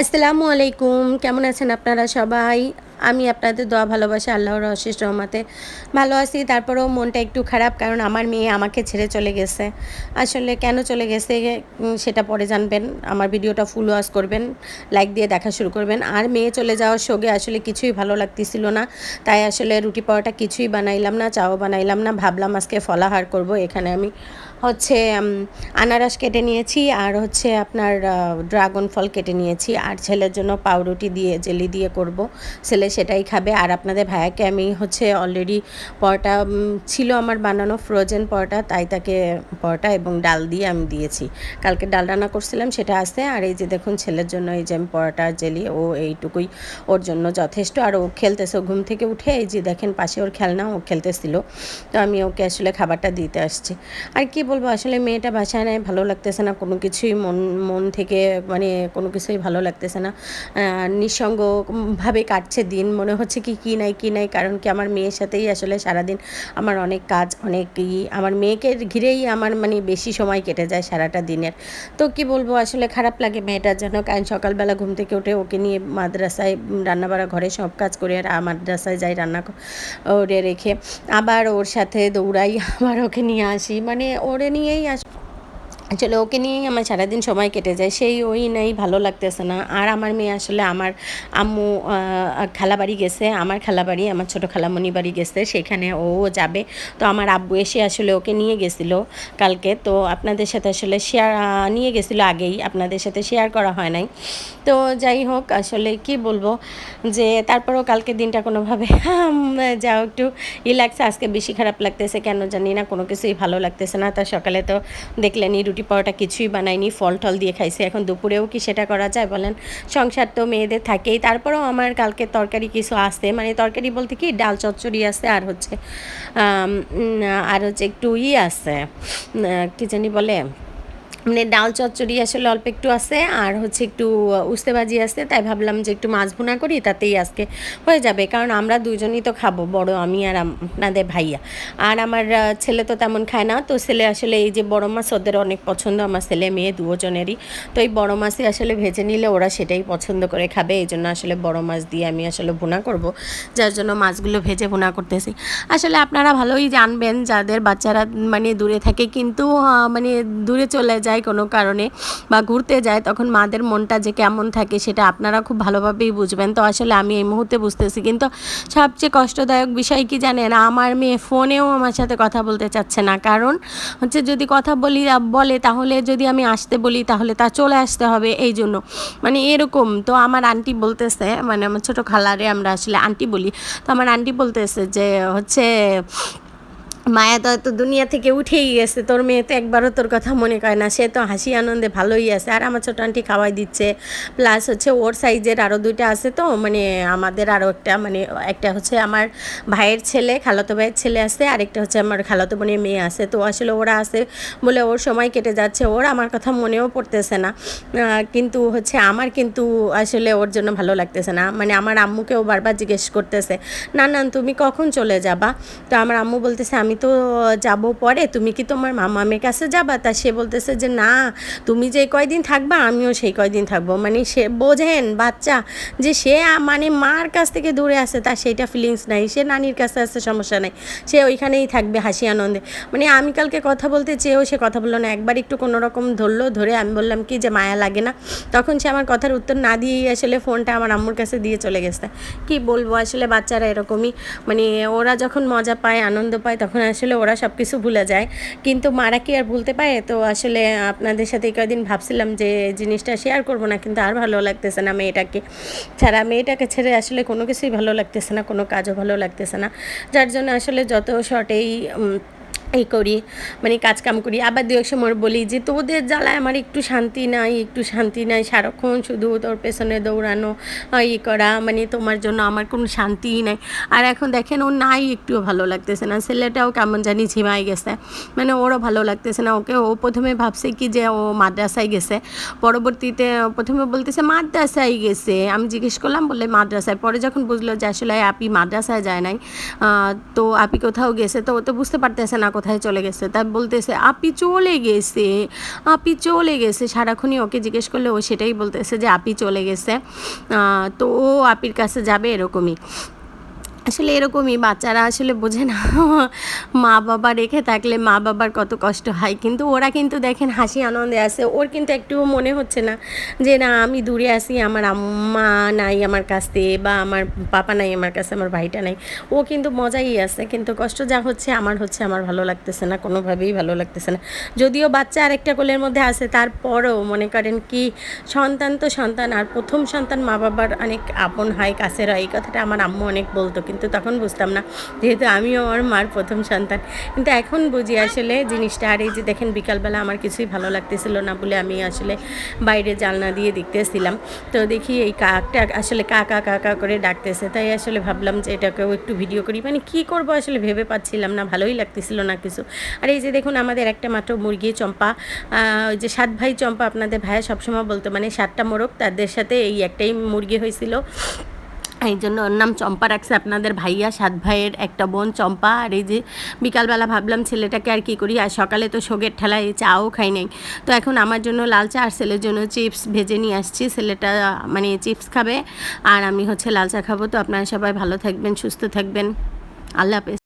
আসসালামু আলাইকুম। কেমন আছেন আপনারা সবাই? আমি আপনাদের দোয়া, ভালোবাসা, আল্লাহর অশেষ রহমাতে ভালো আছি। তারপরেও মনটা একটু খারাপ কারণ আমার মেয়ে আমাকে ছেড়ে চলে গেছে। আসলে কেন চলে গেছে সেটা পরে জানবেন। আমার ভিডিওটা ফুল ওয়াশ করবেন লাইক দিয়ে দেখা শুরু করবেন। আর মেয়ে চলে যাওয়ার সঙ্গে আসলে কিছুই ভালো লাগতেছিল না। তাই আসলে রুটি পাওয়াটা কিছুই বানাইলাম না, চাও বানাইলাম না। ভাবলাম আজকে ফলাহার করব, এখানে আমি হচ্ছে আনারস কেটে নিয়েছি আর হচ্ছে আপনার ড্রাগন ফল কেটে নিয়েছি। আর ছেলের জন্য পাউরুটি দিয়ে, জেলি দিয়ে করব। ছেলে সেটাই খাবে। আর আপনাদের ভাইয়াকে আমি হচ্ছে অলরেডি পরোটা ছিল আমার বানানো ফ্রোজেন পরোটা, তাই তাকে পরোটা এবং ডাল দিয়ে আমি দিয়েছি। কালকে ডাল রান্না করছিলাম সেটা আছে আর এই যে দেখুন, ছেলের জন্য এই যে আমি পরোটা জেলি, ও এইটুকুই ওর জন্য যথেষ্ট। আর ও খেলতেছে ঘুম থেকে উঠে এই যে দেখেন, পাশে ওর খেলনা, ও খেলতেছিল। তো আমি ওকে আসলে খাবারটা দিতে আসছি। আর কি বলব, আসলে মেয়েটা বাসায় নেয় ভালো লাগতেছে না, কোনো কিছুই মন মন থেকে মানে কোনো কিছুই ভালো লাগতেছে না। নিঃসঙ্গভাবে কাটছে দিন, মনে হচ্ছে কি কি নাই কি নাই, কারণ কি আমার মেয়ের সাথেই আসলে সারাদিন আমার অনেক কাজ, অনেক ই, আমার মেয়েকে ঘিরেই আমার মানে বেশি সময় কেটে যায় সারাটা দিনের। তো কি বলব, আসলে খারাপ লাগে মেয়েটার জন্য কারণ সকালবেলা ঘুম থেকে উঠে ওকে নিয়ে মাদ্রাসায় রান্নাবাড়া ঘরে সব কাজ করে আর মাদ্রাসায় যাই রান্না ওরে রেখে। আবার ওর সাথে দৌড়াই, আবার ওকে নিয়ে আসি মানে ওরে নিয়েই আস আসলে ওকে নিয়েই আমার সারাদিন সময় কেটে যায়। সেই ওই নাই, ভালো লাগতেছে না। আর আমার মেয়ে আসলে আমার আম্মু খালাবাড়ি গেছে। আমার খালাবাড়ি আমার ছোটো খালামণি বাড়ি গেছে। সেখানে ও যাবে। তো আমার আব্বু এসে আসলে ওকে নিয়ে গেছিল কালকে। তো আপনাদের সাথে আসলে শেয়ার নিয়ে গেছিল আগেই। আপনাদের সাথে শেয়ার করা হয় নাই। তো যাই হোক, আসলে কি বলব যে, তারপরেও কালকে দিনটা কোনোভাবে যাও একটু ই লাগছে আজকে বেশি খারাপ লাগতেছে, কেন জানি না। কোনো কিছুই ভালো লাগতেছে না। তা সকালে তো দেখলেনই, রুটি পাওয়াটা কিছুই বানাইনি, ফল টল দিয়ে খাইছে। এখন দুপুরেও কি সেটা করা যায় বলেন? সংসার তো মেয়েদের থাকেই। তারপরেও আমার কালকে তরকারি কিছু আসে মানে তরকারি বলতে কি, ডাল চচ্চড়ি আছে আর হচ্ছে আর হচ্ছে একটু ই আছে কি জানি বলে মানে ডাল চচ্চড়ি আসলে অল্প একটু আছে, আর হচ্ছে একটু উস্তে ভাজি আছে, তাই ভাবলাম যে একটু মাছ ভুনা করি, তাতেই আজকে হয়ে যাবে। কারণ আমরা দুজনই তো খাব, বড় আমি আর আপনাদের ভাইয়া। আর আমার ছেলে তো তেমন খায় না, তো ছেলে আসলে এই যে বড় মাছ, ওদের অনেক পছন্দ, আমার ছেলে মেয়ে দুজনেরই। তো এই বড় মাছই আসলে ভেজে নিলে ওরা সেটাই পছন্দ করে খাবে, এই জন্য আসলে বড় মাছ দিয়ে আমি আসলে ভুনা করব, যার জন্য মাছগুলো ভেজে ভুনা করতেছি। আসলে আপনারা ভালোই জানবেন, যাদের বাচ্চারা মানে দূরে থাকে, কিন্তু মানে দূরে চলে যায় কোনো কারণে বা ঘুরতে যায়, তখন মাদের মনটা যে কেমন থাকে সেটা আপনারা খুব ভালোভাবেই বুঝবেন। তো আসলে আমি এই মুহূর্তে বুঝতেছি। কিন্তু সবচেয়ে কষ্টদায়ক বিষয় কি জানেন? আমার মেয়ে ফোনেও আমার সাথে কথা বলতে চাচ্ছে না। কারণ হচ্ছে যদি কথা বলি, বলে তাহলে যদি আমি আসতে বলি, তাহলে তা চলে আসতে হবে এই জন্য। মানে এরকম। তো আমার আন্টি বলতেছে মানে আমার ছোটো খালারে আমরা আসলে আন্টি বলি। তো আমার আন্টি বলতেছে যে হচ্ছে মায়া তো তো দুনিয়া থেকে উঠেই গেছে। তোর মেয়ে তো একবারও তোর কথা মনে করে না। সে তো হাসি আনন্দে ভালোই আছে। আর আমার ছোট আন্টি খাওয়াই দিচ্ছে। প্লাস হচ্ছে ওর সাইজের আরও দুইটা আছে তো। মানে আমাদের আরও একটা মানে একটা হচ্ছে আমার ভাইয়ের ছেলে, খালাতো ভাইয়ের ছেলে আছে। আরেকটা হচ্ছে আমার খালাতো বোনের মেয়ে আছে। তো আসলে ওরা আছে বলে ওর সময় কেটে যাচ্ছে। ওর আমার কথা মনেও পড়তেছে না। কিন্তু হচ্ছে আমার কিন্তু আসলে ওর জন্য ভালো লাগতেছে না। মানে আমার আম্মুকেও বারবার জিজ্ঞেস করতেছে না না তুমি কখন চলে যাবা? তো আমার আম্মু বলতেছে, আমি তো যাব পরে, তুমি কি তোমার মামামের কাছে যাবা? তা সে বলতেছে যে, না, তুমি যে কয়দিন থাকবা, আমিও সেই কয়দিন থাকব। মানে সে বোঝেন বাচ্চা যে সে মানে মার কাছ থেকে দূরে আছে, তার সেইটা ফিলিংস নাই। সে নানির কাছে আছে, সমস্যা নাই। সে ওইখানেই থাকবে হাসি আনন্দে। মানে আমি কালকে কথা বলতে চেয়েও সে কথা বলল না। একবার একটু কোনো রকম ধরলো, ধরে আমি বললাম কি যে, মায়া লাগে না। তখন সে আমার কথার উত্তর না দিয়েই আসলে ফোনটা আমার আম্মুর কাছে দিয়ে চলে গেছে। কি বলব? আসলে বাচ্চারা এরকমই। মানে ওরা যখন মজা পায়, আনন্দ পায়, তখন আসলে ওরা সব কিছু ভুলে যায়। কিন্তু মারা কি আর ভুলতে পারে? তো আসলে আপনাদের সাথে কয়েকদিন কদিন ভাবছিলাম যে জিনিসটা শেয়ার করব না, কিন্তু আর ভালো লাগতেছে না মেয়েটাকে। ছাড়া মেয়েটাকে ছেড়ে আসলে কোনো কিছুই ভালো লাগতেছে না, কোনো কাজও ভালো লাগতেছে না। যার জন্য আসলে যত শর্টেই এই করি মানে কাজ কাম করি। আবার দু এক সময় বলি যে, তোদের জ্বালায় আমার একটু শান্তি নাই, একটু শান্তি নাই। সারাক্ষণ শুধু তোর পেছনে দৌড়ানো ই করা মানে তোমার জন্য আমার কোনো শান্তিই নাই। আর এখন দেখেন ও নাই, একটুও ভালো লাগতেছে না। ছেলেটাও কেমন জানি ঝিমাই গেছে। মানে ওরও ভালো লাগতেছে না ওকে। ও প্রথমে ভাবছে কি যে ও মাদ্রাসায় গেছে। পরবর্তীতে প্রথমে বলতেছে, মাদ্রাসায় গেছে। আমি জিজ্ঞেস করলাম বলে মাদ্রাসায়? পরে যখন বুঝলো যে আসলে আপি মাদ্রাসায় যায় নাই তো আপি কোথাও গেছে, তো ও তো বুঝতে পারতেছে না কোথায় চলে গেছে? তা বলতেছে আপি চলে গেছে আপি চলে গেছে। সারাক্ষণই ওকে জিজ্ঞেস করলে ও সেটাই বলতেছে যে আপি চলে গেছে তো ও আপির কাছে যাবে এরকমই। আসলে এরকমই, বাচ্চারা আসলে বোঝে না। মা বাবা রেখে থাকলে মা বাবার কত কষ্ট হয়। কিন্তু ওরা কিন্তু দেখেন হাসি আনন্দে আছে। ওর কিন্তু একটুও মনে হচ্ছে না যে, না, আমি দূরে আসি আমার আম্মা নাই আমার কাছে বা আমার পাপা নাই আমার কাছে, আমার ভাইটা নাই। ও কিন্তু মজাই আছে। কিন্তু কষ্ট যা হচ্ছে, আমার হচ্ছে, আমার ভালো লাগতেছে না, কোনোভাবেই ভালো লাগতেছে না। যদিও বাচ্চা আরেকটা কোলের মধ্যে আছে, তারপরও মনে করেন কি, সন্তান তো সন্তান, আর প্রথম সন্তান মা বাবার অনেক আপন হয়, কাছের হয়। এই কথাটা আমার আম্মু অনেক বলতো। কিন্তু তখন বুঝতাম না, যেহেতু আমিও আমার মার প্রথম সন্তান। কিন্তু এখন বুঝি আসলে জিনিসটা, আর এই যে দেখেন বিকালবেলা আমার কিছুই ভালো লাগতেছিল না বলে আমি আসলে বাইরে জালনা দিয়ে দেখতেছিলাম। তো দেখি এই কাকটা আসলে কাকা কাকা করে ডাকতেছে, তাই আসলে ভাবলাম যে এটাকেও একটু ভিডিও করি। মানে কি করব আসলে ভেবে পাচ্ছিলাম না, ভালোই লাগতেছিল না কিছু। আর এই যে দেখুন আমাদের একটা মাত্র মুরগি চম্পা ওই যে সাত ভাই চম্পা আপনাদের ভাইয়া সবসময় বলতো মানে সাতটা মোরগ তাদের সাথে এই একটাই মুরগি হয়েছিল। এই জন্য ওর নাম চম্পা রাখছে আপনাদের ভাইয়া, সাত ভাইয়ের একটা বোন চম্পা। আর এই যে বিকালবেলা ভাবলাম ছেলেটাকে আর কী করি, আর সকালে তো শোকের ঠেলায় চাও খাই নাই। তো এখন আমার জন্য লাল চা আর ছেলের জন্য চিপস ভেজে নিয়ে আসছি। ছেলেটা মানে চিপস খাবে। আর আমি হচ্ছে লাল চা খাব। তো আপনারা সবাই ভালো থাকবেন, সুস্থ থাকবেন। আল্লাহ হাফেজ।